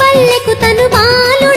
పల్లెకు తను బాలు